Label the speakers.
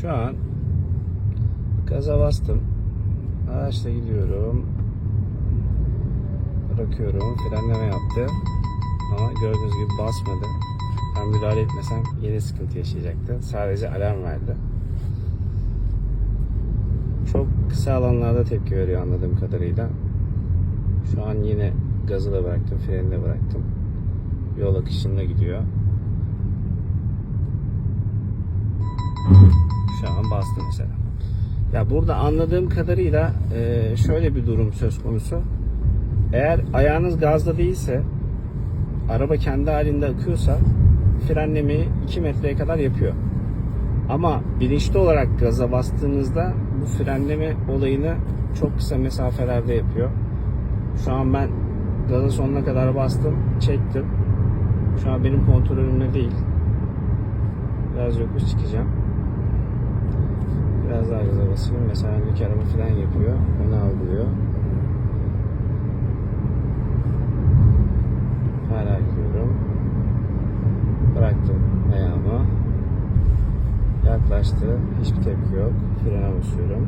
Speaker 1: Şu an gaza bastım. Araçla gidiyorum. Bırakıyorum. Frenleme yaptı. Ama gördüğünüz gibi basmadı. Ben müdahale etmesem yine sıkıntı yaşayacaktı. Sadece alarm verdi. Çok kısa alanlarda tepki veriyor anladığım kadarıyla. Şu an yine gazı da bıraktım, freni de bıraktım. Yol akışında gidiyor. Şu an bastı mesela. Ya burada anladığım kadarıyla e, şöyle bir durum söz konusu. Eğer ayağınız gazda değilse, araba kendi halinde akıyorsa frenlemeyi 2 metreye kadar yapıyor. Ama bilinçli olarak gaza bastığınızda bu frenleme olayını çok kısa mesafelerde yapıyor. Şu an ben gaza sonuna kadar bastım, çektim. Şu an benim kontrolümde değil. Biraz yokuş çıkacağım. Biraz daha gaza basayım. Mesela öndeki araba fren yapıyor. Onu algılıyor. Hala gidiyorum. Bıraktım ayağımı. Yaklaştı. Hiçbir tepki yok. Frene basıyorum.